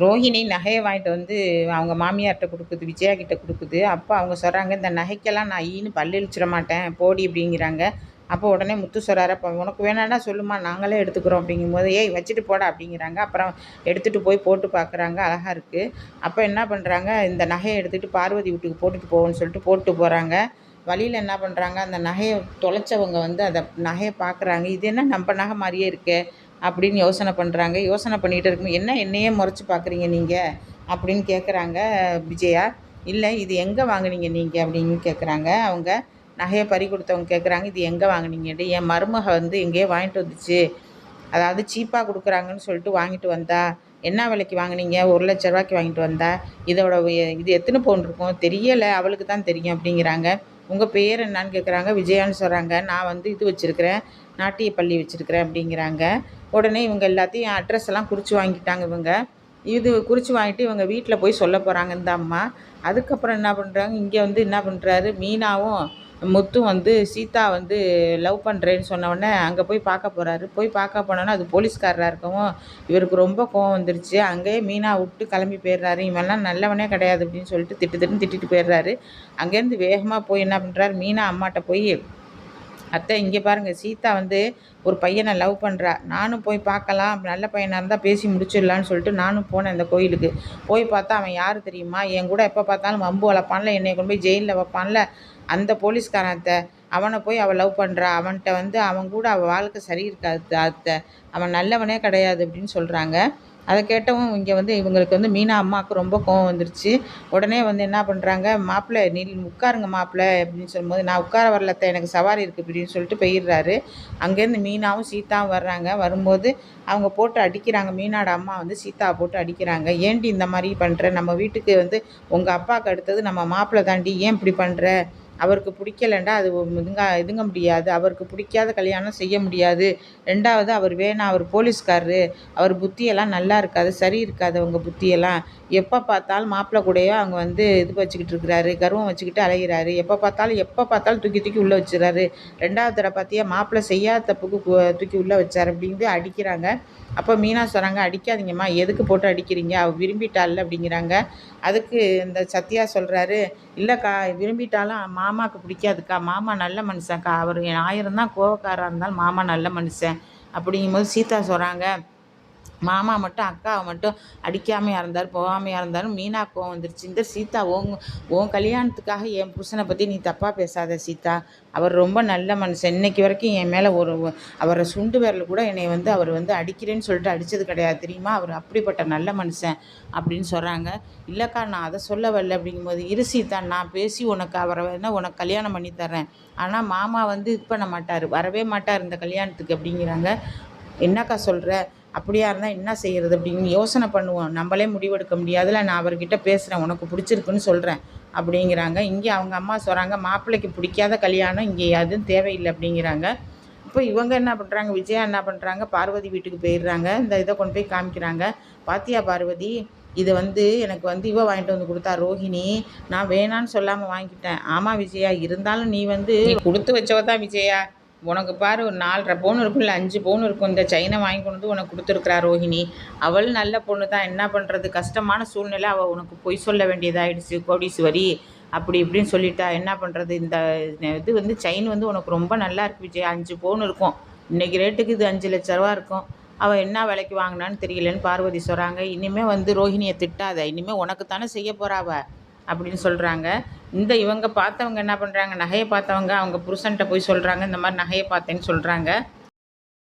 ரோஹிணி நகையை வாங்கிட்டு வந்து அவங்க மாமியார்கிட்ட கொடுக்குது விஜயா கிட்ட கொடுக்குது. அப்போ அவங்க சொல்கிறாங்க இந்த நகைக்கெல்லாம் நான் ஈன்னு பல்லு இழிச்சிட மாட்டேன் போடி அப்படிங்கிறாங்க. அப்போ உடனே முத்து சொல்கிறாரு அப்போ உனக்கு வேணான்னா சொல்லுமா நாங்களே எடுத்துக்கிறோம் அப்படிங்கும்போது ஏய் வச்சுட்டு போடா அப்படிங்கிறாங்க. அப்புறம் எடுத்துகிட்டு போய் போட்டு பார்க்குறாங்க அழகாக இருக்குது அப்போ என்ன பண்ணுறாங்க இந்த நகையை எடுத்துகிட்டு பார்வதி வீட்டுக்கு போட்டுட்டு போவோன்னு சொல்லிட்டு போட்டு போகிறாங்க வழியில் என்ன பண்ணுறாங்க அந்த நகையை தொலைச்சவங்க வந்து அதை நகையை பார்க்குறாங்க இது என்ன நம்ம நகை மாதிரியே இருக்கே. அப்படின்னு யோசனை பண்ணுறாங்க யோசனை பண்ணிகிட்டு இருக்கும் என்ன என்னையே முறைச்சி பார்க்குறீங்க நீங்கள் அப்படின்னு கேட்குறாங்க விஜயா. இல்லை இது எங்கே வாங்குனீங்க நீங்கள் அப்படின்னு கேட்குறாங்க அவங்க நகையை பறி கொடுத்தவங்க கேட்குறாங்க இது எங்கே வாங்குனீங்கன்ட்டு? என் மருமக வந்து எங்கேயோ வாங்கிட்டு வந்துச்சு. அதாவது சீப்பாக கொடுக்குறாங்கன்னு சொல்லிட்டு வாங்கிட்டு வந்தா. என்ன விலைக்கு வாங்குனீங்க? ஒரு லட்ச ரூபாய்க்கு வாங்கிட்டு வந்தா. இதோட இது எத்தனை பவுன் இருக்கும்? தெரியலை அவளுக்கு தான் தெரியும் அப்படிங்கிறாங்க. உங்கள் பேர் என்னன்னு கேட்குறாங்க விஜயான்னு சொல்கிறாங்க நான் வந்து இது வச்சுருக்கிறேன். நாட்டிய பள்ளி வச்சுருக்கிறேன் அப்படிங்கிறாங்க. உடனே இவங்க எல்லாத்தையும் அட்ரஸ் எல்லாம் குறித்து வாங்கிட்டாங்க இவங்க. இது குறித்து வாங்கிட்டு இவங்க வீட்டில் போய் சொல்ல போகிறாங்க இந்த அம்மா. அதுக்கப்புறம் என்ன பண்ணுறாங்க இங்கே வந்து என்ன பண்ணுறாரு மீனாவும் முத்தும் வந்து சீதா வந்து லவ் பண்ணுறேன்னு சொன்ன அங்கே போய் பார்க்க போகிறாரு போய் பார்க்க போனோன்னா அது போலீஸ்காரராக இருக்கவும் இவருக்கு ரொம்ப கோவம் வந்துருச்சு. அங்கேயே மீனா விட்டு கிளம்பி போயிடுறாரு. இவன்லாம் நல்லவனே கிடையாது அப்படின்னு சொல்லிட்டு திட்டு திட்டுன்னு திட்டிட்டு போயிடுறாரு. அங்கேருந்து வேகமாக போய் என்ன பண்ணுறாரு மீனா அம்மாட்ட போய் அத்தை இங்கே பாருங்கள் சீதா வந்து ஒரு பையனை லவ் பண்ணுறா நானும் போய் பார்க்கலாம். நல்ல பையனாக இருந்தால் பேசி முடிச்சிடலான்னு சொல்லிட்டு நானும் போனேன் இந்த கோயிலுக்கு. போய் பார்த்தா அவன் யார் தெரியுமா? என் கூட எப்போ பார்த்தாலும் வம்பு வளர்ப்பான்ல என்னை கொண்டு போய் ஜெயிலில் வைப்பான்ல. அந்த போலீஸ்காரன் அத்தை அவனை போய் அவள் லவ் பண்ணுறா அவன்கிட்ட வந்து அவன் கூட அவள் வாழ்க்கை சரி இருக்காது அத்தை. அவன் நல்லவனே கிடையாது அப்படின்னு சொல்கிறாங்க அதை கேட்டவும் இங்கே வந்து இவங்களுக்கு வந்து மீனா அம்மாவுக்கு ரொம்ப கோவம் வந்துருச்சு. உடனே வந்து என்ன பண்ணுறாங்க மாப்பிள்ளை நீ உட்காருங்க மாப்பிள்ளை அப்படின்னு சொல்லும்போது நான் உட்கார வரலத்த எனக்கு சவாரி இருக்குது அப்படின்னு சொல்லிட்டு போயிடுறாரு. அங்கேருந்து மீனாவும் சீதாவும் வர்றாங்க. வரும்போது அவங்க போட்டு அடிக்கிறாங்க. மீனாட அம்மா வந்து சீதாவை போட்டு அடிக்கிறாங்க. ஏண்டி இந்த மாதிரி பண்ணுற நம்ம வீட்டுக்கு வந்து உங்கள் அப்பாவுக்கு அடுத்தது நம்ம மாப்பிள்ளை தாண்டி ஏன் இப்படி பண்ணுற அவருக்கு பிடிக்கலண்டா அது இதுங்க இதுங்க முடியாது. அவருக்கு பிடிக்காத கல்யாணம் செய்ய முடியாது. ரெண்டாவது அவர் வேணாம் அவர் போலீஸ்காரரு. அவர் புத்தியெல்லாம் நல்லா இருக்காது சரி இருக்காது அவங்க புத்தியெல்லாம். எப்போ பார்த்தாலும் மாப்பிள்ளை கூடயோ அவங்க வந்து இது வச்சுக்கிட்டு இருக்கிறாரு கர்வம் வச்சுக்கிட்டு அலைகிறாரு எப்போ பார்த்தாலும் எப்போ பார்த்தாலும் தூக்கி தூக்கி உள்ளே வச்சுறாரு. ரெண்டாவது தடவை பார்த்தியா மாப்பிள்ளை செய்யாத தப்புக்கு தூக்கி உள்ளே வச்சார் அப்படின்ட்டு அடிக்கிறாங்க. அப்போ மீனா சொல்கிறாங்க அடிக்காதீங்கம்மா எதுக்கு போட்டு அடிக்கிறீங்க? அவள் விரும்பிட்டாள் அப்படிங்கிறாங்க. அதுக்கு இந்த சத்யா சொல்கிறாரு இல்லைக்கா விரும்பிட்டாலும் மாமாவுக்கு பிடிக்காதுக்கா. மாமா நல்ல மனுஷன்க்கா. அவர் ஆயிரம் தான் கோவக்காரராக இருந்தாலும் மாமா நல்ல மனுஷன். அப்படிங்கும்போது சீதா சொல்கிறாங்க மாமா மட்டும் அக்காவை மட்டும் அடிக்காமையாக இருந்தார் போகாமையாக இருந்தாலும் மீனா கோவம் வந்துருச்சு. இந்த சீதா உன் உன் கல்யாணத்துக்காக என் புருஷனை பற்றி நீ தப்பாக பேசாத சீதா. அவர் ரொம்ப நல்ல மனுஷன். இன்னைக்கு வரைக்கும் என் மேலே ஒரு அவரை சுண்டு விரல் கூட என்னை வந்து அவர் வந்து அடிக்கிறேன்னு சொல்லிட்டு அடித்தது கிடையாது. தெரியுமா? அவர் அப்படிப்பட்ட நல்ல மனுஷன் அப்படின்னு சொல்கிறாங்க இல்லைக்கா நான் அதை சொல்ல வரல அப்படிங்கும்போது இரு சீதா நான் பேசி உனக்கு அவரை வேணால் உனக்கு கல்யாணம் பண்ணி தரேன் ஆனால் மாமா வந்து இது பண்ண மாட்டார். வரவே மாட்டார் இந்த கல்யாணத்துக்கு அப்படிங்கிறாங்க. என்னக்கா சொல்கிற அப்படியா இருந்தால் என்ன செய்கிறது அப்படின்னு யோசனை பண்ணுவோம். நம்மளே முடிவெடுக்க முடியாதுல நான் அவர்கிட்ட பேசுகிறேன் உனக்கு பிடிச்சிருக்குன்னு சொல்கிறேன் அப்படிங்கிறாங்க. இங்கே அவங்க அம்மா சொல்கிறாங்க மாப்பிள்ளைக்கு பிடிக்காத கல்யாணம் இங்கே எதுவும் தேவையில்லை அப்படிங்கிறாங்க. இப்போ இவங்க என்ன பண்ணுறாங்க விஜயா என்ன பண்ணுறாங்க பார்வதி வீட்டுக்கு போயிடுறாங்க. இந்த இதை கொண்டு போய் காமிக்கிறாங்க. பாத்தியா பார்வதி இது வந்து எனக்கு வந்து இவ வாங்கிட்டு வந்து கொடுத்தா ரோஹிணி நான் வேணான்னு சொல்லாமல் வாங்கிட்டேன். ஆமாம் விஜயா இருந்தாலும் நீ வந்து கொடுத்து வச்சவ தான் விஜயா. உனக்கு பாரு ஒரு நாலரை பவுன் இருக்கும் இல்லை அஞ்சு பவுன் இருக்கும். இந்த செயினை வாங்கி கொண்டு வந்து உனக்கு கொடுத்துருக்குறா ரோஹிணி. அவள் நல்ல பொண்ணு தான். என்ன பண்ணுறது கஷ்டமான சூழ்நிலை. அவள் உனக்கு பொய் சொல்ல வேண்டியதாகிடுச்சு கோடீஸ்வரி. அப்படி இப்படின்னு சொல்லிட்டா. என்ன பண்ணுறது இந்த இது வந்து செயின் வந்து உனக்கு ரொம்ப நல்லா இருக்கு விஜய். அஞ்சு பவுன் இருக்கும். இன்றைக்கி ரேட்டுக்கு இது அஞ்சு லட்ச ரூபா இருக்கும். அவள் என்ன விலைக்கு வாங்கினான்னு தெரியலன்னு பார்வதி சொல்கிறாங்க இனிமேல் வந்து ரோஹிணியை திட்டாத. இனிமேல் உனக்கு தானே செய்ய போறா அப்படின்னு சொல்கிறாங்க இந்த இவங்க பார்த்தவங்க என்ன பண்ணுறாங்க நகையை பார்த்தவங்க அவங்க புருஷன்கிட்ட போய் சொல்கிறாங்க இந்த மாதிரி நகையை பார்த்தேன்னு சொல்கிறாங்க